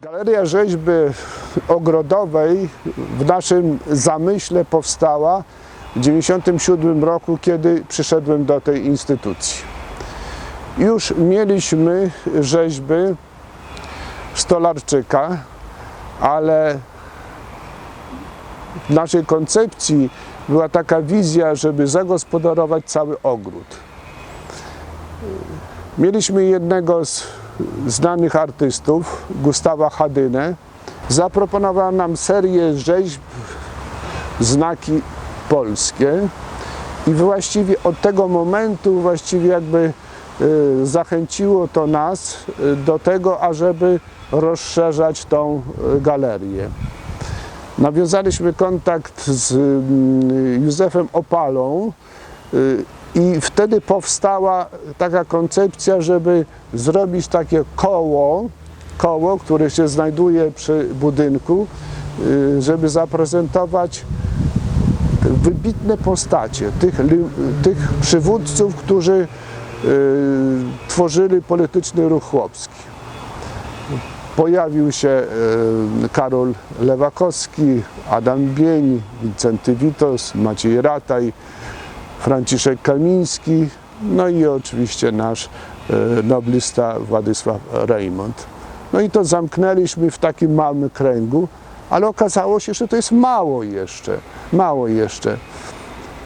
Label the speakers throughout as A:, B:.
A: Galeria Rzeźby Ogrodowej w naszym zamyśle powstała w 1997 roku, kiedy przyszedłem do tej instytucji. Już mieliśmy rzeźby Stolarczyka, ale w naszej koncepcji była taka wizja, żeby zagospodarować cały ogród. Mieliśmy jednego z znanych artystów, Gustawa Hadynę. Zaproponował nam serię rzeźb, znaki polskie i właściwie od tego momentu właściwie jakby y, zachęciło to nas y, do tego, ażeby rozszerzać tą y, galerię. Nawiązaliśmy kontakt z mm, Józefem Opalą i wtedy powstała taka koncepcja, żeby zrobić takie koło, koło, które się znajduje przy budynku, y, żeby zaprezentować wybitne postacie tych, tych przywódców, którzy y, tworzyli polityczny ruch chłopski. Pojawił się y, Karol Lewakowski, Adam Bień, Wincenty Witos, Maciej Rataj, Franciszek Kamiński, no i oczywiście nasz e, noblista Władysław Reymont. No i to zamknęliśmy w takim małym kręgu, ale okazało się, że to jest mało jeszcze, mało jeszcze.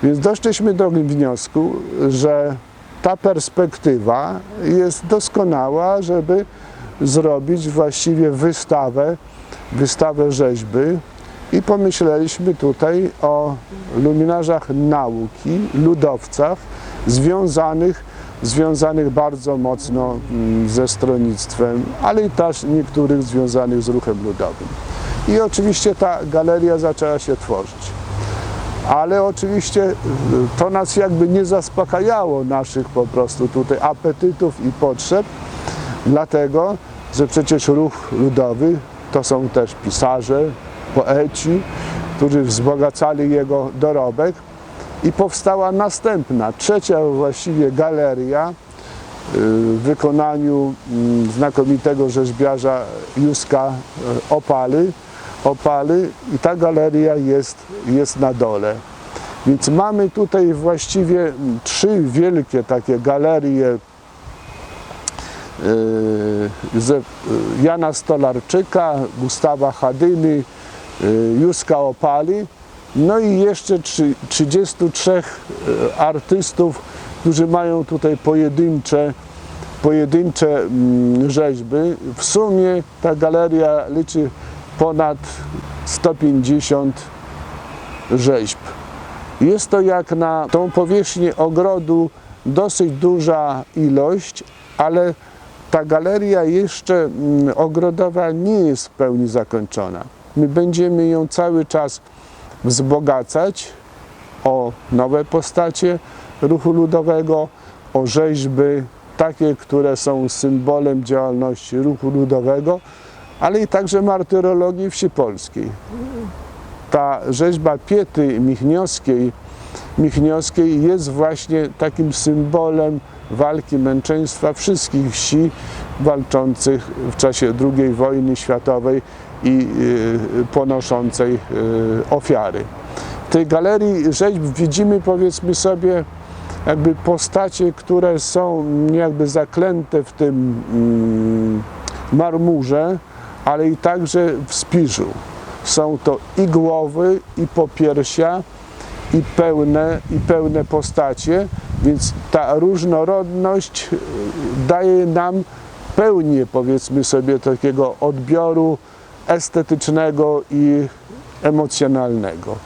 A: Więc doszliśmy do wniosku, że ta perspektywa jest doskonała, żeby zrobić właściwie wystawę, wystawę rzeźby, i pomyśleliśmy tutaj o luminarzach nauki, ludowcach związanych, związanych bardzo mocno mm, ze stronnictwem, ale i też niektórych związanych z ruchem ludowym. I oczywiście ta galeria zaczęła się tworzyć. Ale oczywiście y, to nas jakby nie zaspokajało naszych po prostu tutaj apetytów i potrzeb, dlatego że przecież ruch ludowy to są też pisarze, poeci, którzy wzbogacali jego dorobek. I powstała następna, trzecia właściwie galeria y, w wykonaniu mm, znakomitego rzeźbiarza Józka y, Opaly, Opaly. I ta galeria jest, jest na dole. Więc mamy tutaj właściwie mm, trzy wielkie takie galerie y, Jana Stolarczyka, Gustawa Hadyny, Józka Opali, no i jeszcze trzy- 33 y, artystów, którzy mają tutaj pojedyncze, pojedyncze mm, rzeźby. W sumie ta galeria liczy ponad 150 rzeźb. Jest to jak na tą powierzchnię ogrodu dosyć duża ilość, ale ta galeria jeszcze mm, ogrodowa nie jest w pełni zakończona. My będziemy ją cały czas wzbogacać o nowe postacie ruchu ludowego, o rzeźby takie, które są symbolem działalności ruchu ludowego, ale i także martyrologii wsi polskiej. Ta rzeźba Piety Michniowskiej, jest właśnie takim symbolem walki męczeństwa wszystkich wsi walczących w czasie II wojny światowej i y, ponoszącej y, ofiary. W tej galerii rzeźb widzimy powiedzmy sobie jakby postacie, które są jakby zaklęte w tym mm, marmurze, ale i także w spiżu. Są to i głowy, i popiersia, i pełne, i pełne postacie, więc ta różnorodność y, daje nam pełnię, powiedzmy sobie, takiego odbioru estetycznego i emocjonalnego.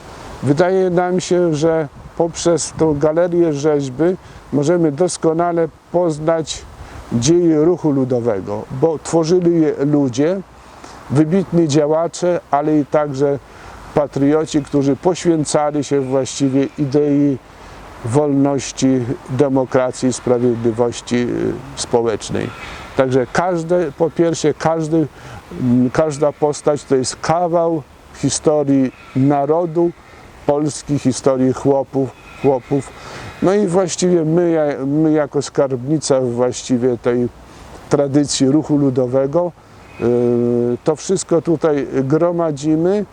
A: Wydaje nam się, że poprzez tą galerię rzeźby możemy doskonale poznać dzieje ruchu ludowego, bo tworzyli je ludzie, wybitni działacze, ale i także patrioci, którzy poświęcali się właściwie idei wolności, demokracji, sprawiedliwości y, społecznej. Także każde, po pierwsze, każdy, mm, każda postać to jest kawał historii narodu, Polski, historii chłopów, chłopów. No i właściwie my, my jako skarbnica właściwie tej tradycji ruchu ludowego To wszystko tutaj gromadzimy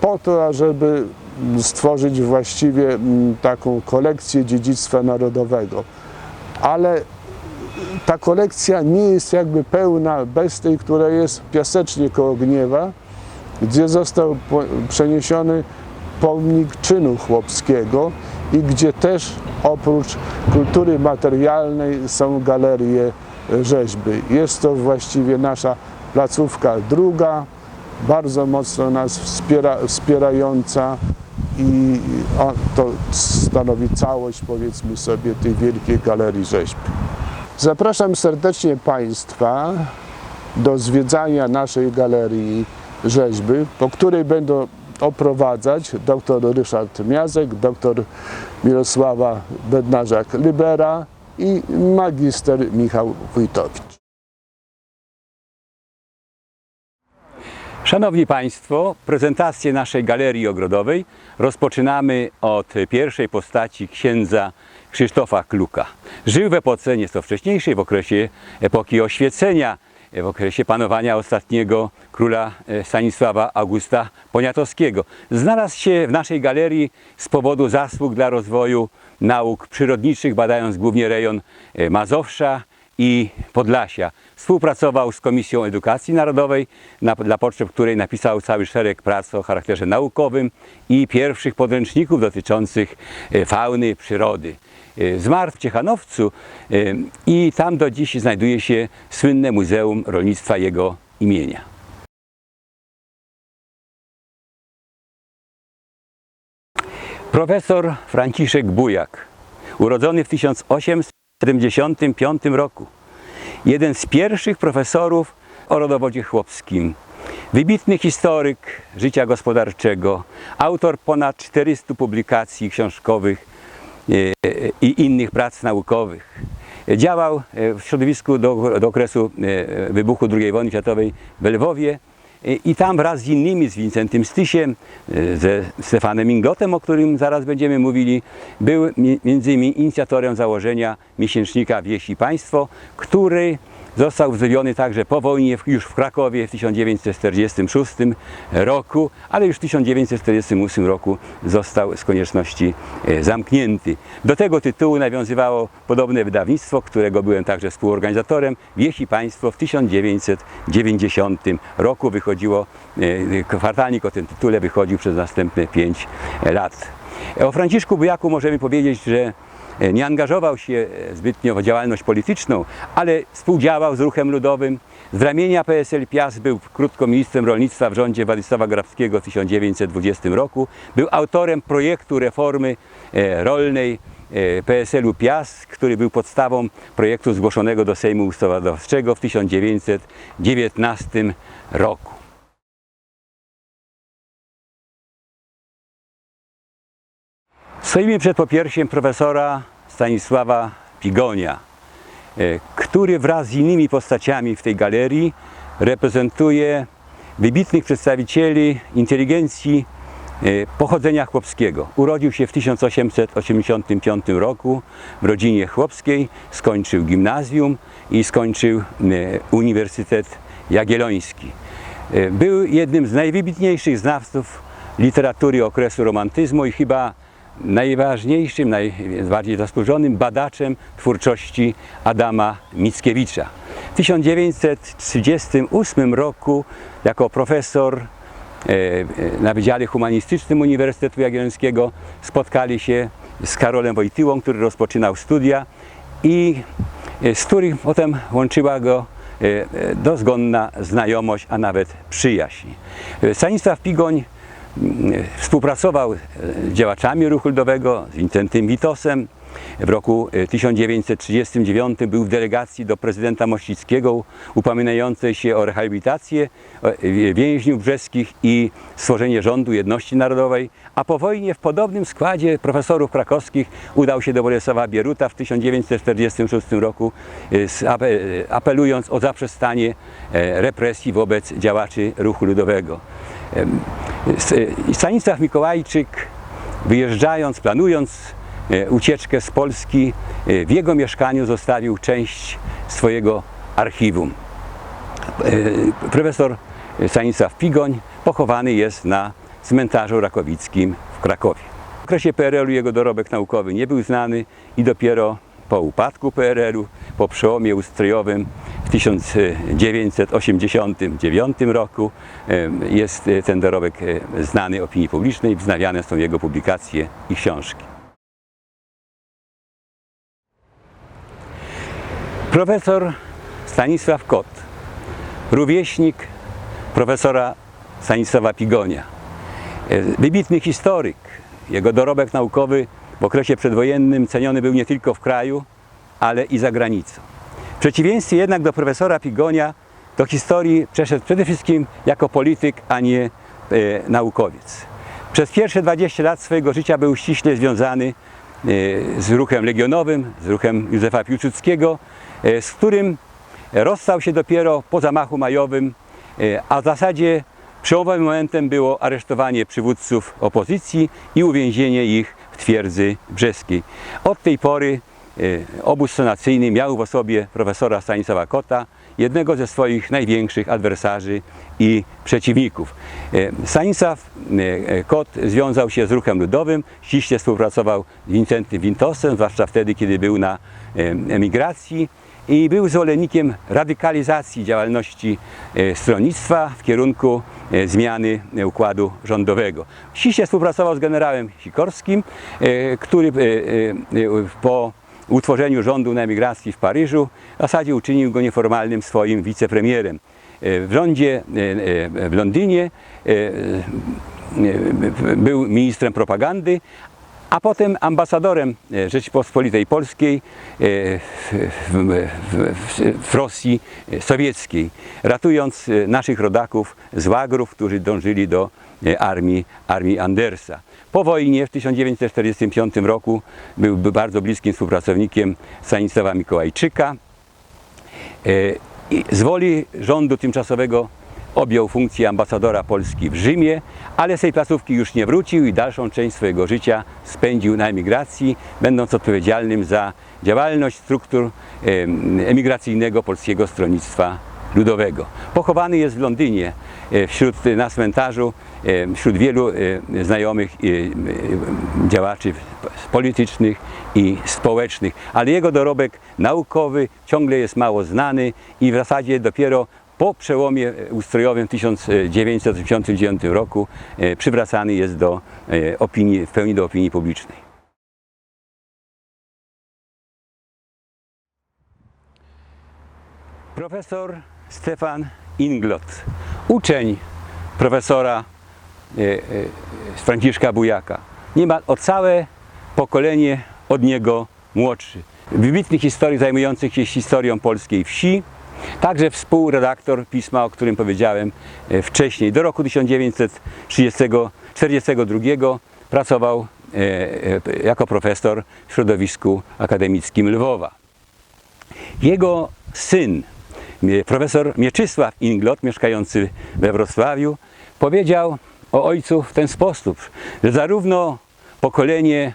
A: po to, ażeby stworzyć właściwie mm, taką kolekcję dziedzictwa narodowego. Ale ta kolekcja nie jest jakby pełna bez tej, która jest piasecznie koło Gniewa, gdzie został przeniesiony pomnik czynu chłopskiego i gdzie też oprócz kultury materialnej są galerie e, rzeźby. Jest to właściwie nasza placówka druga, bardzo mocno nas wspiera, wspierająca i to stanowi całość, powiedzmy sobie, tej wielkiej galerii rzeźby. Zapraszam serdecznie Państwa do zwiedzania naszej galerii rzeźby, po której będą oprowadzać dr Ryszard Miazek, dr Mirosława Bednarzak-Libera i magister Michał Wójtowicz.
B: Szanowni Państwo, prezentację naszej galerii ogrodowej rozpoczynamy od pierwszej postaci księdza Krzysztofa Kluka. Żył w epoce nieco wcześniejszej, w okresie epoki oświecenia, w okresie panowania ostatniego króla e, Stanisława Augusta Poniatowskiego. Znalazł się w naszej galerii z powodu zasług dla rozwoju nauk przyrodniczych, badając głównie rejon e, Mazowsza, i Podlasia. Współpracował z Komisją Edukacji Narodowej, na, dla potrzeb której napisał cały szereg prac o charakterze naukowym i pierwszych podręczników dotyczących e, fauny, przyrody. E, Zmarł w Ciechanowcu e, i tam do dziś znajduje się słynne Muzeum Rolnictwa jego imienia. Profesor Franciszek Bujak, urodzony w 1875 roku. Jeden z pierwszych profesorów o rodowodzie chłopskim. Wybitny historyk życia gospodarczego, autor ponad 400 publikacji książkowych e, i innych prac naukowych. Działał e, w środowisku do, do okresu e, wybuchu II wojny światowej w Lwowie i tam wraz z innymi, z Wincentym Stysiem, e, ze Stefanem Ingotem, o którym zaraz będziemy mówili, był mi- między innymi inicjatorem założenia miesięcznika Wieś i Państwo, który został wznowiony także po wojnie już w Krakowie w 1946 roku, ale już w 1948 roku został z konieczności e, zamknięty. Do tego tytułu nawiązywało podobne wydawnictwo, którego byłem także współorganizatorem, Wieś i Państwo w 1990 roku wychodziło, e, kwartalnik o tym tytule wychodził przez następne 5 lat. O Franciszku Bujaku możemy powiedzieć, że e, nie angażował się e, zbytnio w działalność polityczną, ale współdziałał z ruchem ludowym. Z ramienia PSL Piast był krótko ministrem rolnictwa w rządzie Władysława Grabskiego w 1920 roku. Był autorem projektu reformy e, rolnej e, PSL-u Piast, który był podstawą projektu zgłoszonego do Sejmu Ustawodawczego w 1919 roku. Stoimy przed popiersiem profesora Stanisława Pigonia, e, który wraz z innymi postaciami w tej galerii reprezentuje wybitnych przedstawicieli inteligencji e, pochodzenia chłopskiego. Urodził się w 1885 roku w rodzinie chłopskiej, skończył gimnazjum i skończył e, Uniwersytet Jagielloński. Był jednym z najwybitniejszych znawców literatury okresu romantyzmu i chyba najważniejszym, najbardziej zasłużonym badaczem twórczości Adama Mickiewicza. W 1938 roku jako profesor e, e, na Wydziale Humanistycznym Uniwersytetu Jagiellońskiego spotkali się z Karolem Wojtyłą, który rozpoczynał studia i e, z których potem łączyła go dozgonna znajomość, a nawet przyjaźń. Stanisław Pigoń współpracował e, z działaczami ruchu ludowego, z Wincentym Witosem. W roku e, 1939 był w delegacji do prezydenta Mościckiego upominającej się o rehabilitację e, więźniów brzeskich i stworzenie rządu jedności narodowej, a po wojnie w podobnym składzie profesorów krakowskich udał się do Bolesława Bieruta w 1946 roku, e, e, apelując o zaprzestanie e, represji wobec działaczy ruchu ludowego. E, Stanisław Mikołajczyk wyjeżdżając, planując e, ucieczkę z Polski, e, w jego mieszkaniu zostawił część swojego archiwum. E, Profesor Stanisław Pigoń pochowany jest na cmentarzu rakowickim w Krakowie. W okresie PRL-u jego dorobek naukowy nie był znany i dopiero po upadku PRL-u, po przełomie ustrojowym w 1989 roku jest e, ten dorobek e, znany opinii publicznej, wznawiane są jego publikacje i książki. Profesor Stanisław Kot, rówieśnik profesora Stanisława Pigonia, E, wybitny historyk. Jego dorobek naukowy w okresie przedwojennym ceniony był nie tylko w kraju, ale i za granicą. W przeciwieństwie jednak do profesora Pigonia do historii przeszedł przede wszystkim jako polityk, a nie e, naukowiec. Przez pierwsze 20 lat swojego życia był ściśle związany e, z ruchem legionowym, z ruchem Józefa Piłsudskiego, e, z którym rozstał się dopiero po zamachu majowym, e, a w zasadzie przełomowym momentem było aresztowanie przywódców opozycji i uwięzienie ich twierdzy brzeskiej. Od tej pory e, obóz sanacyjny miał w osobie profesora Stanisława Kota, jednego ze swoich największych adwersarzy i przeciwników. E, Stanisław e, Kot związał się z ruchem ludowym, ściśle współpracował z Wincentym Wintosem, zwłaszcza wtedy, kiedy był na emigracji i był zwolennikiem radykalizacji działalności e, stronnictwa w kierunku e, zmiany e, układu rządowego. Ściśle współpracował z generałem Sikorskim, który po utworzeniu rządu na emigracji w Paryżu w zasadzie uczynił go nieformalnym swoim wicepremierem. W rządzie w Londynie był ministrem propagandy, a potem ambasadorem e, Rzeczypospolitej Polskiej e, w, w, w, Rosji sowieckiej, ratując e, naszych rodaków z łagrów, którzy dążyli do e, armii, armii Andersa. Po wojnie w 1945 roku był bardzo bliskim współpracownikiem Stanisława Mikołajczyka. E, Z woli rządu tymczasowego objął funkcję ambasadora Polski w Rzymie, ale z tej placówki już nie wrócił i dalszą część swojego życia spędził na emigracji, będąc odpowiedzialnym za działalność struktur em, emigracyjnego Polskiego Stronnictwa Ludowego. Pochowany jest w Londynie e, wśród, na cmentarzu, e, wśród wielu e, znajomych e, e, działaczy politycznych i społecznych, ale jego dorobek naukowy ciągle jest mało znany i w zasadzie dopiero po przełomie ustrojowym w 1989 roku e, przywracany jest do e, opinii, w pełni do opinii publicznej. Profesor Stefan Inglot, uczeń profesora e, e, Franciszka Bujaka. Niemal o całe pokolenie od niego młodszy. Wybitny historyk zajmujący się historią polskiej wsi, także współredaktor pisma, o którym powiedziałem e, wcześniej. Do roku 1942 pracował e, e, jako profesor w środowisku akademickim Lwowa. Jego syn, profesor Mieczysław Inglot, mieszkający we Wrocławiu, powiedział o ojcu w ten sposób, że zarówno pokolenie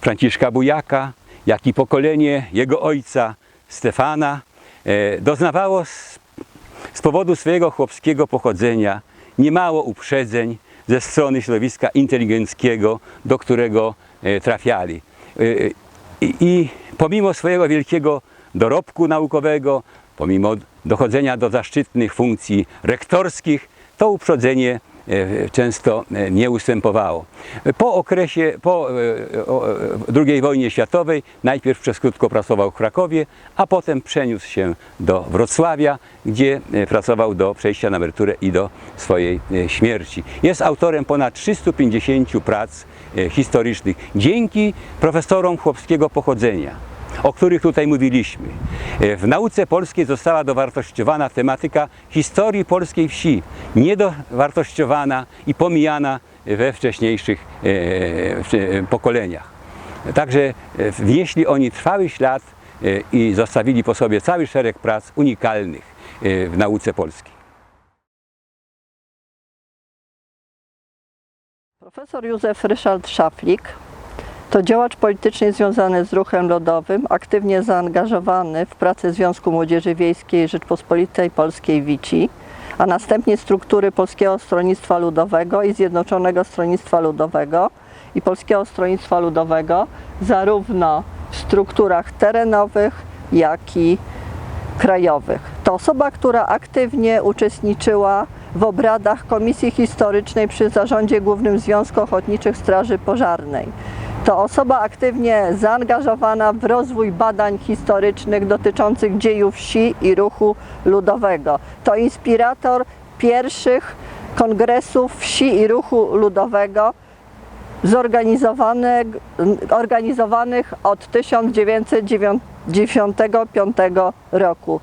B: Franciszka Bujaka, jak i pokolenie jego ojca Stefana doznawało z, powodu swojego chłopskiego pochodzenia niemało uprzedzeń ze strony środowiska inteligenckiego, do którego e, trafiali. E, i, I pomimo swojego wielkiego dorobku naukowego, pomimo dochodzenia do zaszczytnych funkcji rektorskich, to uprzedzenie e, często e, nie ustępowało. Po okresie, po e, e, II wojnie światowej najpierw przez krótko pracował w Krakowie, a potem przeniósł się do Wrocławia, gdzie e, pracował do przejścia na emeryturę i do swojej e, śmierci. Jest autorem ponad 350 prac e, historycznych dzięki profesorom chłopskiego pochodzenia o których tutaj mówiliśmy. E, W nauce polskiej została dowartościowana tematyka historii polskiej wsi, niedowartościowana i pomijana we wcześniejszych e, wcze- pokoleniach. Także e, wnieśli oni trwały ślad e, i zostawili po sobie cały szereg prac unikalnych e, w nauce polskiej.
C: Profesor Józef Ryszard Szaflik To działacz politycznie związany z ruchem lodowym, aktywnie zaangażowany w pracę Związku Młodzieży Wiejskiej Rzeczpospolitej Polskiej WICI, a następnie struktury Polskiego Stronnictwa Ludowego i Zjednoczonego Stronnictwa Ludowego i Polskiego Stronnictwa Ludowego, zarówno w strukturach terenowych, jak i krajowych. To osoba, która aktywnie uczestniczyła w obradach Komisji Historycznej przy Zarządzie Głównym Związku Ochotniczych Straży Pożarnej. To osoba aktywnie zaangażowana w rozwój badań historycznych dotyczących dziejów wsi i ruchu ludowego. To inspirator pierwszych kongresów wsi i ruchu ludowego zorganizowanych, organizowanych od 1995 roku.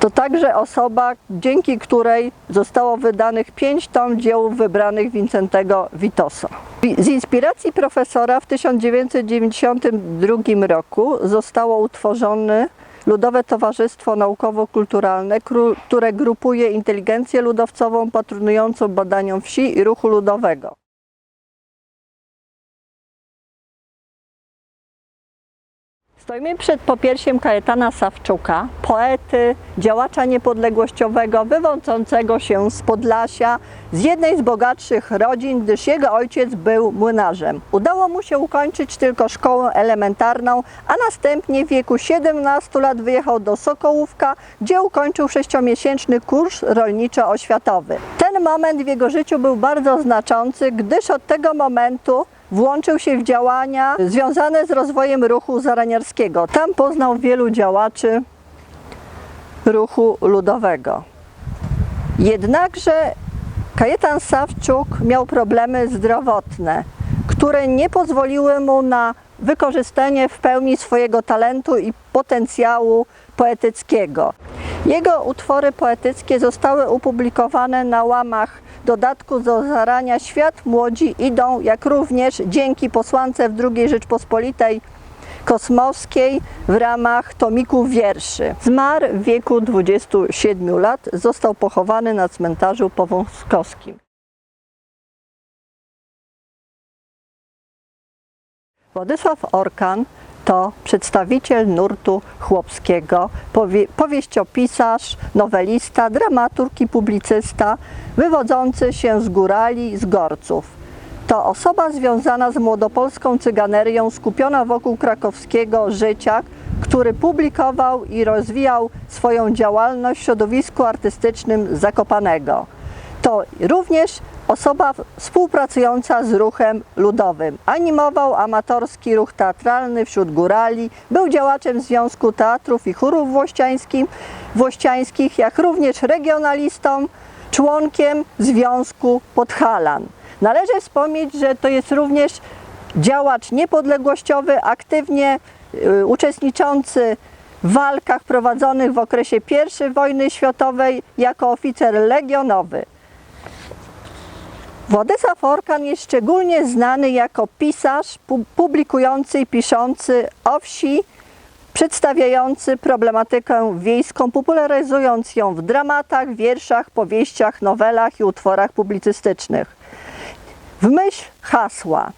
C: To także osoba, dzięki której zostało wydanych pięć tom dzieł wybranych Wincentego Witosa. Z inspiracji profesora w 1992 roku zostało utworzone Ludowe Towarzystwo Naukowo-Kulturalne, które grupuje inteligencję ludowcową patronującą badaniom wsi i ruchu ludowego. Stoimy przed popiersiem Kajetana Sawczuka, poety, działacza niepodległościowego, wywodzącego się z Podlasia, z jednej z bogatszych rodzin, gdyż jego ojciec był młynarzem. Udało mu się ukończyć tylko szkołę elementarną, a następnie w wieku 17 lat wyjechał do Sokołówka, gdzie ukończył sześciomiesięczny kurs rolniczo-oświatowy. Ten moment w jego życiu był bardzo znaczący, gdyż od tego momentu włączył się w działania związane z rozwojem ruchu zaraniarskiego. Tam poznał wielu działaczy ruchu ludowego. Jednakże Kajetan Sawczuk miał problemy zdrowotne, które nie pozwoliły mu na wykorzystanie w pełni swojego talentu i potencjału poetyckiego. Jego utwory poetyckie zostały opublikowane na łamach dodatku do zarania Świat Młodzi idą, jak również dzięki posłance w II Rzeczpospolitej Kosmowskiej w ramach tomiku wierszy. Zmarł w wieku 27 lat, został pochowany na cmentarzu powązkowskim. Władysław Orkan to przedstawiciel nurtu chłopskiego, powie, powieściopisarz, nowelista, dramaturg i publicysta, wywodzący się z górali, z Gorców. To osoba związana z młodopolską cyganerią, skupiona wokół krakowskiego życia, który publikował i rozwijał swoją działalność w środowisku artystycznym Zakopanego. To również osoba współpracująca z ruchem ludowym. Animował amatorski ruch teatralny wśród górali, był działaczem Związku Teatrów i Chórów Włościańskich, jak również regionalistą, członkiem Związku Podhalan. Należy wspomnieć, że to jest również działacz niepodległościowy, aktywnie y, uczestniczący w walkach prowadzonych w okresie I wojny światowej jako oficer legionowy. Władysław Orkan jest szczególnie znany jako pisarz pu- publikujący i piszący o wsi, przedstawiający problematykę wiejską, popularyzując ją w dramatach, wierszach, powieściach, nowelach i utworach publicystycznych. W myśl hasła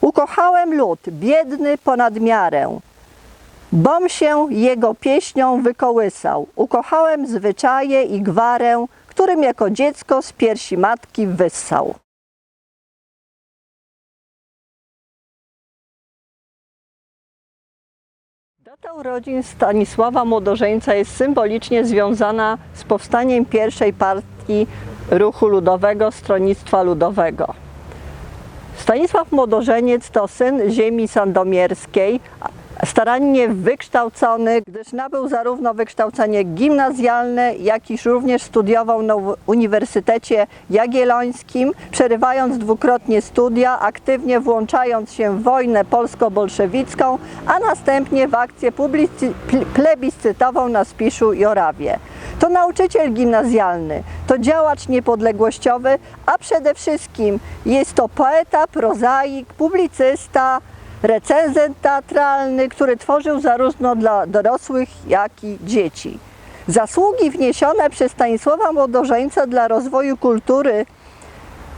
C: Ukochałem lud, biedny ponad miarę, bom się jego pieśnią wykołysał. Ukochałem zwyczaje i gwarę, którym jako dziecko z piersi matki wyssał. Data urodzin Stanisława Młodożeńca jest symbolicznie związana z powstaniem pierwszej partii ruchu ludowego Stronnictwa Ludowego. Stanisław Młodożeniec to syn ziemi sandomierskiej, starannie wykształcony, gdyż nabył zarówno wykształcenie gimnazjalne, jak i również studiował na Uniwersytecie Jagiellońskim, przerywając dwukrotnie studia, aktywnie włączając się w wojnę polsko-bolszewicką, a następnie w akcję plebiscytową na Spiszu i Orawie. To nauczyciel gimnazjalny, to działacz niepodległościowy, a przede wszystkim jest to poeta, prozaik, publicysta, recenzent teatralny, który tworzył zarówno dla dorosłych, jak i dzieci. Zasługi wniesione przez Stanisława Młodożeńca dla rozwoju kultury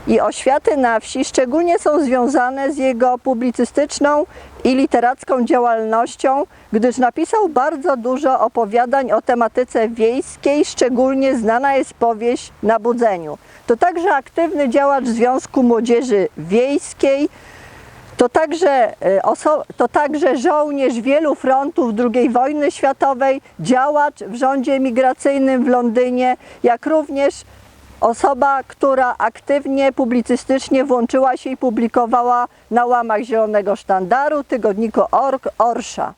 C: i oświaty na wsi szczególnie są związane z jego publicystyczną i literacką działalnością, gdyż napisał bardzo dużo opowiadań o tematyce wiejskiej, szczególnie znana jest powieść Na budzeniu. To także aktywny działacz Związku Młodzieży Wiejskiej, to także, e, to także żołnierz wielu frontów II wojny światowej, działacz w rządzie emigracyjnym w Londynie, jak również osoba, która aktywnie publicystycznie włączyła się i publikowała na łamach Zielonego Sztandaru, tygodniku Ork, Orsza.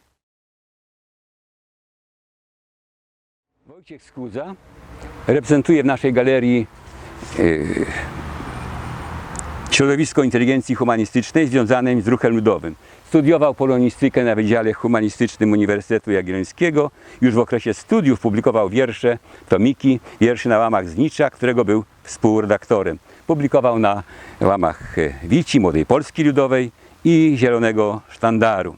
B: Wojciech Skudza reprezentuje w naszej galerii e, środowisko inteligencji humanistycznej związanej z ruchem ludowym. Studiował polonistykę na Wydziale Humanistycznym Uniwersytetu Jagiellońskiego. Już w okresie studiów publikował wiersze, tomiki, wierszy na łamach Znicza, którego był współredaktorem. Publikował na łamach e, Wici, Młodej Polski Ludowej i Zielonego Sztandaru.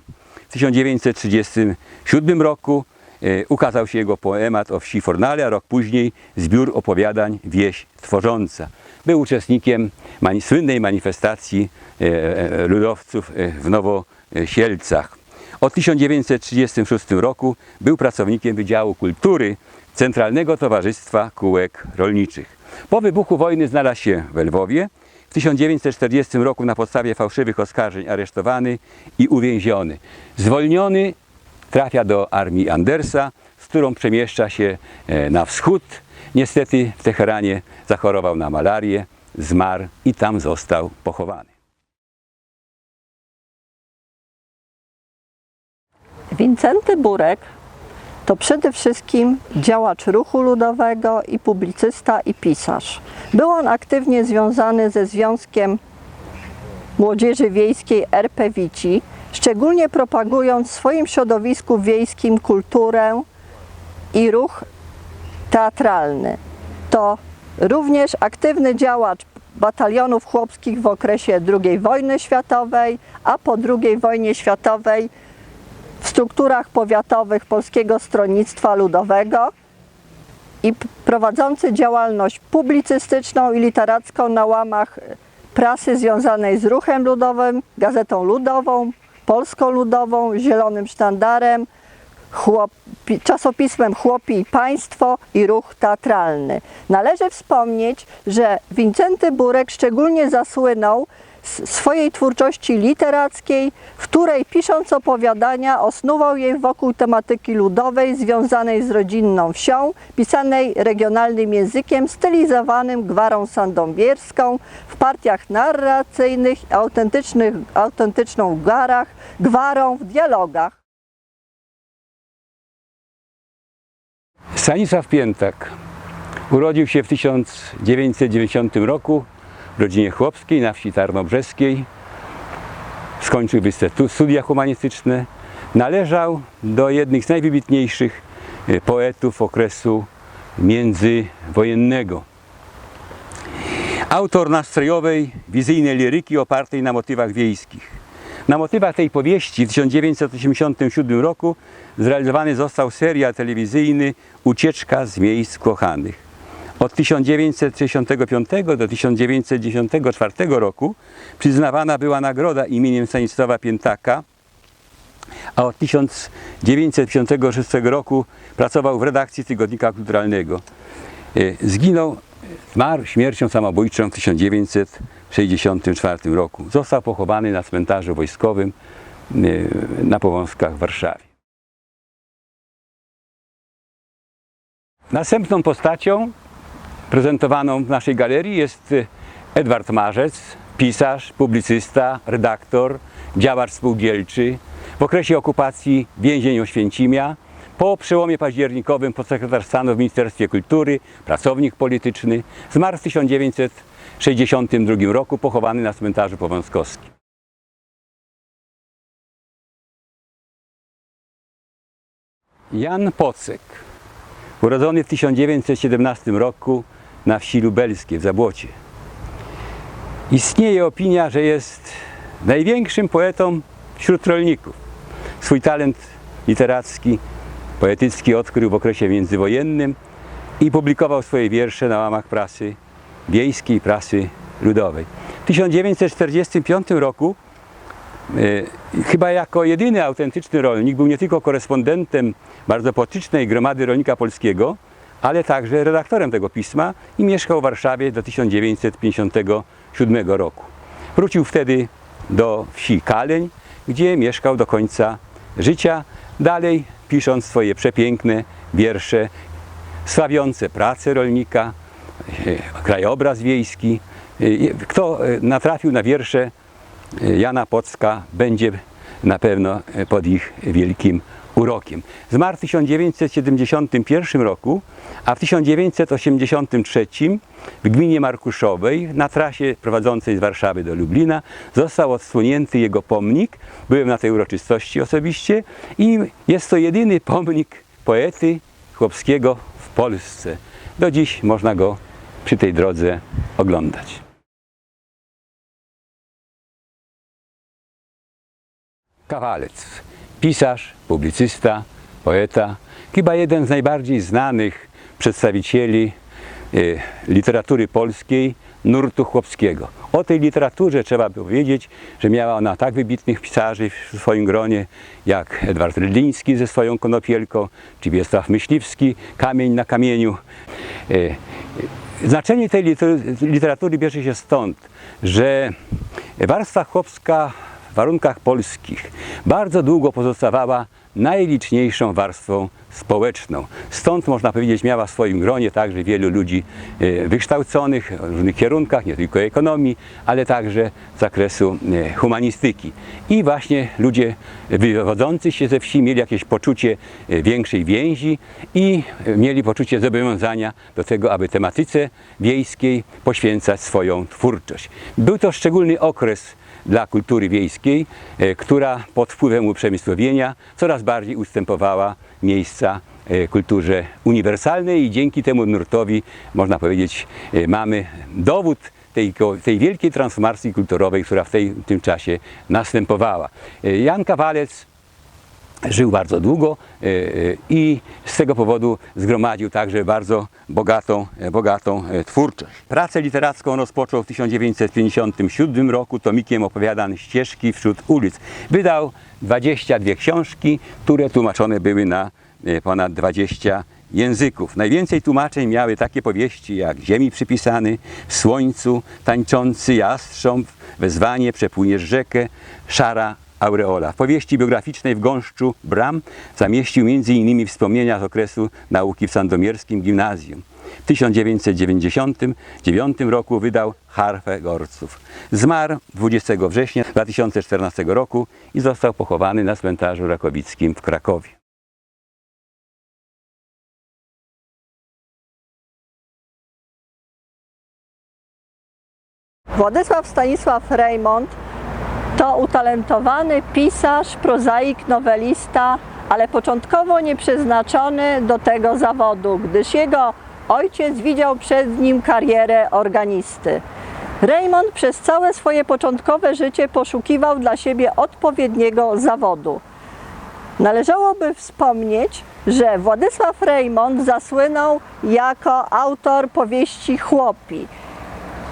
B: W 1937 roku e, ukazał się jego poemat o wsi Fornale, a rok później zbiór opowiadań Wieś Tworząca. Był uczestnikiem słynnej manifestacji e, e, ludowców e, w Nowosielcach. Od 1936 roku był pracownikiem Wydziału Kultury Centralnego Towarzystwa Kółek Rolniczych. Po wybuchu wojny znalazł się w Lwowie. W 1940 roku na podstawie fałszywych oskarżeń aresztowany i uwięziony. Zwolniony trafia do armii Andersa, z którą przemieszcza się na wschód. Niestety w Teheranie zachorował na malarię, zmarł i tam został pochowany.
C: Wincenty Burek to przede wszystkim działacz ruchu ludowego i publicysta i pisarz. Był on aktywnie związany ze Związkiem Młodzieży Wiejskiej RP Wici, szczególnie propagując w swoim środowisku wiejskim kulturę i ruch teatralny. To również aktywny działacz batalionów chłopskich w okresie II wojny światowej, a po II wojnie światowej w strukturach powiatowych Polskiego Stronnictwa Ludowego i prowadzący działalność publicystyczną i literacką na łamach prasy związanej z ruchem ludowym, Gazetą Ludową, Polską Ludową, Zielonym Sztandarem, chłopi, czasopismem Chłopi i Państwo i Ruch Teatralny. Należy wspomnieć, że Wincenty Burek szczególnie zasłynął z swojej twórczości literackiej, w której pisząc opowiadania osnuwał je wokół tematyki ludowej związanej z rodzinną wsią, pisanej regionalnym językiem stylizowanym gwarą sandomierską, w partiach narracyjnych, autentycznych, autentyczną gwarach, gwarą w dialogach.
B: Stanisław Piętak urodził się w 1990 roku w rodzinie chłopskiej na wsi Tarnobrzeskiej. Skończył studia humanistyczne. Należał do jednych z najwybitniejszych e, poetów okresu międzywojennego. Autor nastrojowej, wizyjnej liryki opartej na motywach wiejskich. Na motywach tej powieści w 1987 roku zrealizowany został serial telewizyjny Ucieczka z miejsc kochanych. Od 1965 do 1994 roku przyznawana była nagroda imieniem Stanisława Piętaka, a od 1956 roku pracował w redakcji Tygodnika Kulturalnego. E, Zginął, zmarł śmiercią samobójczą w 1964 roku. Został pochowany na cmentarzu wojskowym e, na Powązkach w Warszawie. Następną postacią prezentowaną w naszej galerii jest e, Edward Marzec, pisarz, publicysta, redaktor, działacz spółdzielczy. W okresie okupacji więzień Oświęcimia, po przełomie październikowym podsekretarz stanu w Ministerstwie Kultury, pracownik polityczny, zmarł w 1962 roku, pochowany na cmentarzu powązkowskim. Jan Pocek, urodzony w 1917 roku na wsi lubelskiej w Zabłocie. Istnieje opinia, że jest największym poetą wśród rolników. Swój talent literacki, poetycki odkrył w okresie międzywojennym i publikował swoje wiersze na łamach prasy wiejskiej, prasy Ludowej. W 1945 roku e, chyba jako jedyny autentyczny rolnik był nie tylko korespondentem bardzo potycznej gromady rolnika polskiego, ale także redaktorem tego pisma i mieszkał w Warszawie do 1957 roku. Wrócił wtedy do wsi Kaleń, gdzie mieszkał do końca życia, dalej pisząc swoje przepiękne wiersze sławiące pracę rolnika, e, krajobraz wiejski. E, Kto e, natrafił na wiersze Jana Pocka, będzie na pewno pod ich wielkim urokiem. Zmarł w 1971 roku, a w 1983 w gminie Markuszowej na trasie prowadzącej z Warszawy do Lublina został odsłonięty jego pomnik. Byłem na tej uroczystości osobiście i jest to jedyny pomnik poety chłopskiego w Polsce. Do dziś można go przy tej drodze oglądać. Kawalec, pisarz, publicysta, poeta, chyba jeden z najbardziej znanych przedstawicieli e, literatury polskiej, nurtu chłopskiego. O tej literaturze trzeba powiedzieć, że miała ona tak wybitnych pisarzy w swoim gronie, jak Edward Rydliński ze swoją konopielką, czy Wiesław Myśliwski, Kamień na kamieniu. E, Znaczenie tej liter- literatury bierze się stąd, że warstwa chłopska warunkach polskich bardzo długo pozostawała najliczniejszą warstwą społeczną. Stąd można powiedzieć miała w swoim gronie także wielu ludzi e, wykształconych w różnych kierunkach, nie tylko ekonomii, ale także z zakresu e, humanistyki. I właśnie ludzie wywodzący się ze wsi mieli jakieś poczucie e, większej więzi i mieli poczucie zobowiązania do tego, aby tematyce wiejskiej poświęcać swoją twórczość. Był to szczególny okres dla kultury wiejskiej, e, która pod wpływem uprzemysłowienia coraz bardziej ustępowała miejsca e, kulturze uniwersalnej i dzięki temu nurtowi, można powiedzieć, e, mamy dowód tej, tej wielkiej transformacji kulturowej, która w tej, tym czasie następowała. Jan Kawalec żył bardzo długo e, e, i z tego powodu zgromadził także bardzo bogatą, e, bogatą twórczość. Pracę literacką rozpoczął w 1957 roku tomikiem opowiadań Ścieżki wśród ulic. Wydał 22 książki, które tłumaczone były na ponad 20 języków. Najwięcej tłumaczeń miały takie powieści jak Ziemi przypisany, słońcu, Tańczący jastrząb, Wezwanie, Przepłyniesz rzekę, Szara aureola. W powieści biograficznej w gąszczu Bram zamieścił m.in. wspomnienia z okresu nauki w Sandomierskim Gimnazjum. W 1999 roku wydał Harfę Gorców. Zmarł 20 września 2014 roku i został pochowany na cmentarzu rakowickim w Krakowie.
C: Władysław Stanisław Reymont to utalentowany pisarz, prozaik, nowelista, ale początkowo nieprzeznaczony do tego zawodu, gdyż jego ojciec widział przed nim karierę organisty. Reymont przez całe swoje początkowe życie poszukiwał dla siebie odpowiedniego zawodu. Należałoby wspomnieć, że Władysław Reymont zasłynął jako autor powieści Chłopi,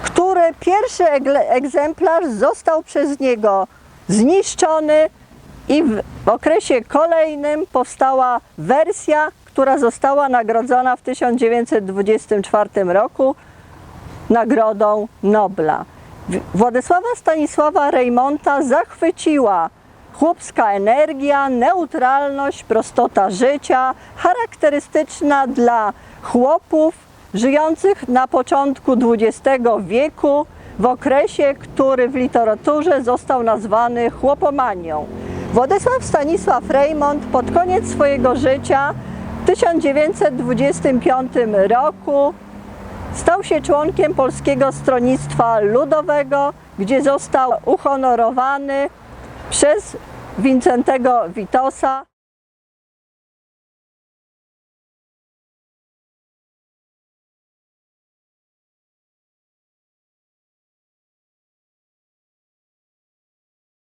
C: który pierwszy egzemplarz został przez niego zniszczony i w okresie kolejnym powstała wersja, która została nagrodzona w 1924 roku Nagrodą Nobla. Władysława Stanisława Reymonta zachwyciła chłopska energia, neutralność, prostota życia, charakterystyczna dla chłopów żyjących na początku XX wieku, w okresie, który w literaturze został nazwany chłopomanią. Władysław Stanisław Reymont pod koniec swojego życia w 1925 roku Stał się członkiem Polskiego Stronnictwa Ludowego, gdzie został uhonorowany przez Wincentego Witosa.